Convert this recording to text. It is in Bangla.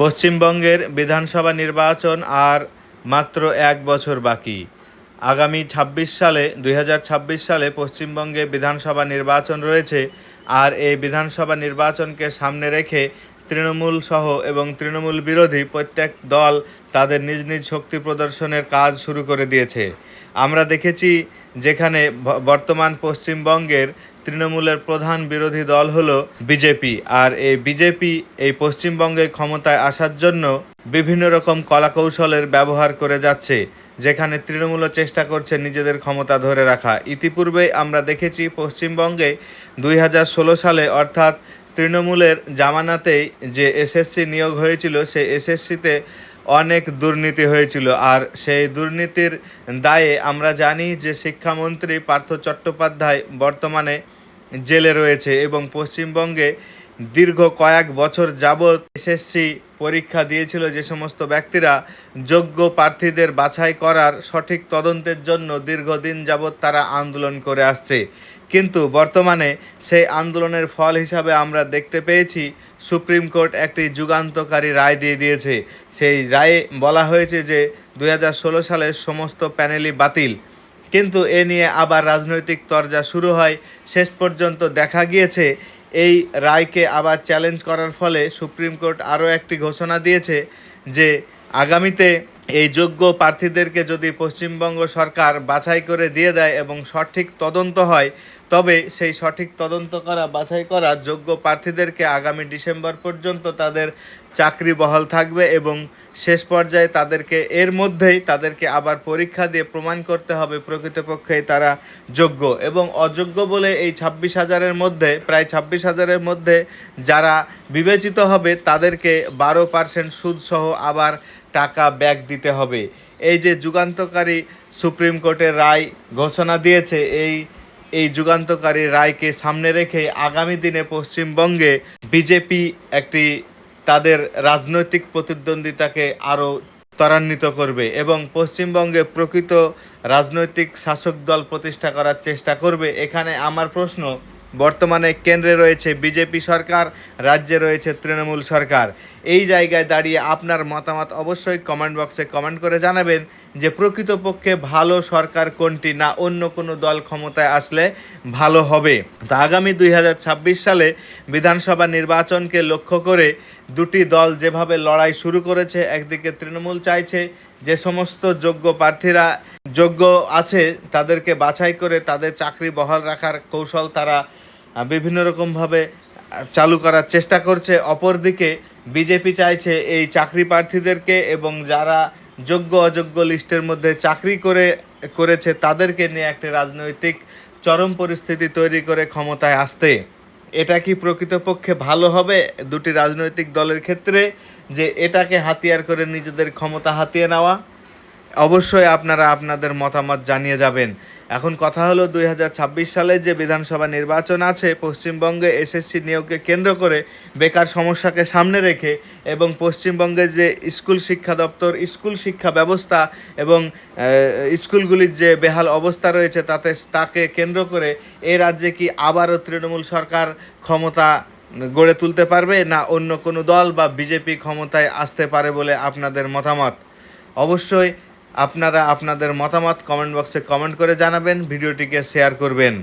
পশ্চিমবঙ্গের বিধানসভা নির্বাচন আর মাত্র এক বছর বাকি। আগামী ছাব্বিশ সালে, দুই হাজার ছাব্বিশ সালে পশ্চিমবঙ্গে বিধানসভা নির্বাচন রয়েছে আর এই বিধানসভা নির্বাচনকে সামনে রেখে তৃণমূল সহ এবং তৃণমূল বিরোধী প্রত্যেক দল তাদের নিজ নিজ শক্তি প্রদর্শনের কাজ শুরু করে দিয়েছে। আমরা দেখেছি যেখানে বর্তমান পশ্চিমবঙ্গের তৃণমূলের প্রধান বিরোধী দল হলো বিজেপি। আর এই বিজেপি এই পশ্চিমবঙ্গে ক্ষমতায় আসার জন্য বিভিন্ন রকম কলাকৌশলের ব্যবহার করে যাচ্ছে, যেখানে তৃণমূলও চেষ্টা করছে নিজেদের ক্ষমতা ধরে রাখা। ইতিপূর্বে আমরা দেখেছি পশ্চিমবঙ্গে দুই হাজার ষোলো সালে অর্থাৎ তৃণমূলের জামানাতেই যে এসএসসি নিয়োগ হয়েছিল, সেই এসএসসিতে অনেক দুর্নীতি হয়েছিল। আর সেই দুর্নীতির দায়ে আমরা জানি যে শিক্ষামন্ত্রী পার্থ চট্টোপাধ্যায় বর্তমানে জেলে রয়েছে এবং পশ্চিমবঙ্গে দীর্ঘ কয়েক বছর যাবৎ এসএসসি পরীক্ষা দিয়েছিল যে সমস্ত ব্যক্তিরা যোগ্য প্রার্থীদের বাছাই করার সঠিক তদন্তের জন্য দীর্ঘদিন যাবৎ তারা আন্দোলন করে আসছে। কিন্তু বর্তমানে সেই আন্দোলনের ফল হিসাবে আমরা দেখতে পেয়েছি, সুপ্রিম কোর্ট একটি যুগান্তকারী রায় দিয়ে দিয়েছে। সেই রায়ে বলা হয়েছে যে দু হাজার ষোলো সালের সমস্ত প্যানেলই বাতিল। কিন্তু এ নিয়ে আবার রাজনৈতিক তরজা শুরু হয়। শেষ পর্যন্ত দেখা গিয়েছে, এই রায়কে আবার চ্যালেঞ্জ করার ফলে সুপ্রিম কোর্ট আরও একটি ঘোষণা দিয়েছে যে, আগামীতে এই যোগ্য প্রার্থীদেরকে যদি পশ্চিমবঙ্গ সরকার বাছাই করে দিয়ে দেয় এবং সঠিক তদন্ত হয় তবে সেই সঠিক তদন্ত করা, বাছাই করা যোগ্য প্রার্থীদেরকে আগামী ডিসেম্বর পর্যন্ত তাদের চাকরি বহাল থাকবে এবং শেষ পর্যায়ে তাদেরকে, এর মধ্যেই তাদেরকে আবার পরীক্ষা দিয়ে প্রমাণ করতে হবে। প্রকৃতপক্ষেই তারা যোগ্য এবং অযোগ্য বলে এই ছাব্বিশ হাজারের মধ্যে, প্রায় ছাব্বিশ হাজারের মধ্যে যারা বিবেচিত হবে তাদেরকে বারো পার্সেন্ট সুদসহ আবার টাকা ব্যাক দিতে হবে। এই যে যুগান্তকারী সুপ্রিম কোর্টের রায় ঘোষণা দিয়েছে, এই এই যুগান্তকারী রায়কে সামনে রেখে আগামী দিনে পশ্চিমবঙ্গে বিজেপি একটি তাদের রাজনৈতিক প্রতিদ্বন্দ্বিতাকে আরও ত্বরান্বিত করবে এবং পশ্চিমবঙ্গে প্রকৃত রাজনৈতিক শাসক দল প্রতিষ্ঠা করার চেষ্টা করবে, এখানে আমার প্রশ্ন বর্তমানে কেন্দ্রে রয়েছে বিজেপি সরকার, রাজ্যে রয়েছে তৃণমূল সরকার। এই জায়গায় দাঁড়িয়ে আপনার মতামত অবশ্যই কমেন্ট বক্সে কমেন্ট করে জানাবেন যে প্রকৃতপক্ষে ভালো সরকার কোনটি না অন্য কোনো দল ক্ষমতায় আসলে ভালো হবে। তা আগামী দুই হাজার ছাব্বিশ সালে বিধানসভা নির্বাচনকে লক্ষ্য করে দুটি দল যেভাবে লড়াই শুরু করেছে, একদিকে তৃণমূল চাইছে যে সমস্ত যোগ্য প্রার্থীরা যোগ্য আছে, তাদেরকে বাছাই করে তাদের চাকরি বহাল রাখার কৌশল তারা বিভিন্ন রকমভাবে চালু করার চেষ্টা করছে। অপরদিকে বিজেপি চাইছে এই চাকরি প্রার্থীদেরকে এবং যারা যোগ্য অযোগ্য লিস্টের মধ্যে চাকরি করে, করেছে তাদেরকে নিয়ে একটি রাজনৈতিক চরম পরিস্থিতি তৈরি করে ক্ষমতায় আসতে। এটা কি প্রকৃতপক্ষে ভালো হবে দুটি রাজনৈতিক দলের ক্ষেত্রে যে এটাকে হাতিয়ার করে নিজেদের ক্ষমতা হাতিয়ে নেওয়া? অবশ্যই আপনারা আপনাদের মতামত জানিয়ে যাবেন। এখন কথা হলো দুই সালে যে বিধানসভা নির্বাচন আছে, পশ্চিমবঙ্গে এসএসসি নিয়োগকে কেন্দ্র করে বেকার সমস্যাকে সামনে রেখে এবং পশ্চিমবঙ্গে যে স্কুল শিক্ষা দপ্তর, স্কুল শিক্ষা ব্যবস্থা এবং স্কুলগুলির যে বেহাল অবস্থা রয়েছে, তাতে তাকে কেন্দ্র করে এ রাজ্যে কি আবারও তৃণমূল সরকার ক্ষমতা গড়ে তুলতে পারবে না অন্য কোনো দল বা বিজেপি ক্ষমতায় আসতে পারে বলে আপনাদের মতামত? অবশ্যই আপনারা আপনাদের মতামত কমেন্ট বক্সে কমেন্ট করে জানাবেন ভিডিওটিকে শেয়ার করবেন।